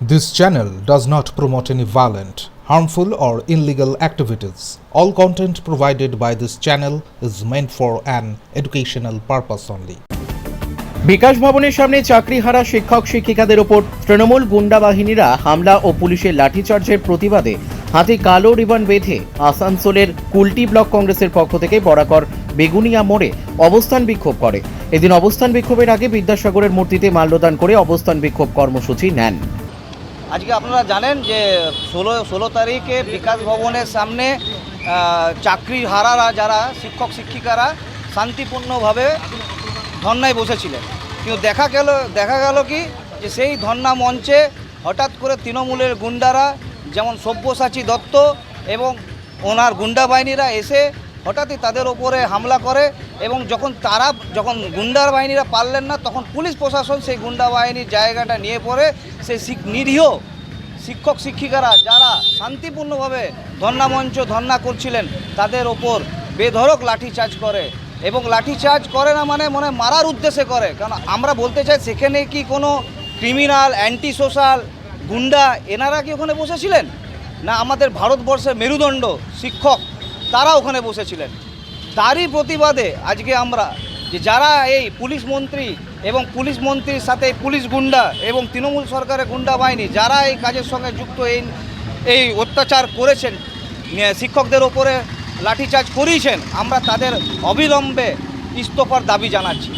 This channel does not promote any violent, harmful, or illegal activities. All content provided by this channel is meant for an educational purpose only. বিকাশ ভবনের সামনে চাকরিহারা শিক্ষক শিক্ষিকাদের ওপর তৃণমূল গুন্ডা বাহিনীরা হামলা ও পুলিশের লাঠিচার্জের প্রতিবাদে হাতে কালো রিবন বেঁধে আসানসোলের কুলটি ব্লক কংগ্রেসের পক্ষ থেকে বরাকর বেগুনিয়া মোড়ে অবস্থান বিক্ষোভ করে এদিন অবস্থান বিক্ষোভের আগে বিদ্যাসাগরের মূর্তিতে মাল্যদান করে অবস্থান বিক্ষোভ কর্মসূচি নেন আজকে আপনারা জানেন যে ষোলো ষোলো তারিখে বিকাশ ভবনের সামনে চাকরি হারারা যারা শিক্ষক, শিক্ষিকারা শান্তিপূর্ণভাবে ধর্নায় বসেছিলেন। কিন্তু দেখা গেল দেখা গেল কি যে সেই ধর্না মঞ্চে হঠাৎ করে তৃণমূলের গুন্ডারা যেমন সব্যসাচী দত্ত এবং ওনার গুন্ডা বাহিনীরা এসে হঠাৎই তাদের ওপরে হামলা করে এবং যখন তারা, যখন গুন্ডার বাহিনীরা পারলেন না, তখন পুলিশ প্রশাসন সেই গুন্ডা বাহিনীর জায়গাটা নিয়ে পড়ে সেই নিরীহ শিক্ষক শিক্ষিকারা যারা শান্তিপূর্ণভাবে ধর্না মঞ্চ ধর্না করছিলেন, তাদের ওপর বেধড়ক লাঠিচার্জ করে এবং লাঠিচার্জ করে না মানে মনে মারার উদ্দেশ্যে করে। কারণ আমরা বলতে চাই সেখানে কি কোনো ক্রিমিনাল অ্যান্টি সোশ্যাল গুন্ডা, এনারা কি ওখানে বসেছিলেন? না, আমাদের ভারতবর্ষের মেরুদণ্ড শিক্ষক তারা ওখানে বসেছিলেন। তারই প্রতিবাদে আজকে আমরা যে যারা এই পুলিশ মন্ত্রী এবং পুলিশ মন্ত্রীর সাথে পুলিশ গুন্ডা এবং তৃণমূল সরকারের গুন্ডা বাহিনী যারা এই কাজের সঙ্গে যুক্ত এই এই অত্যাচার করেছেন শিক্ষকদের ওপরে লাঠিচার্জ করিয়েছেন, আমরা তাদের অবিলম্বে ইস্তফার দাবি জানাচ্ছি।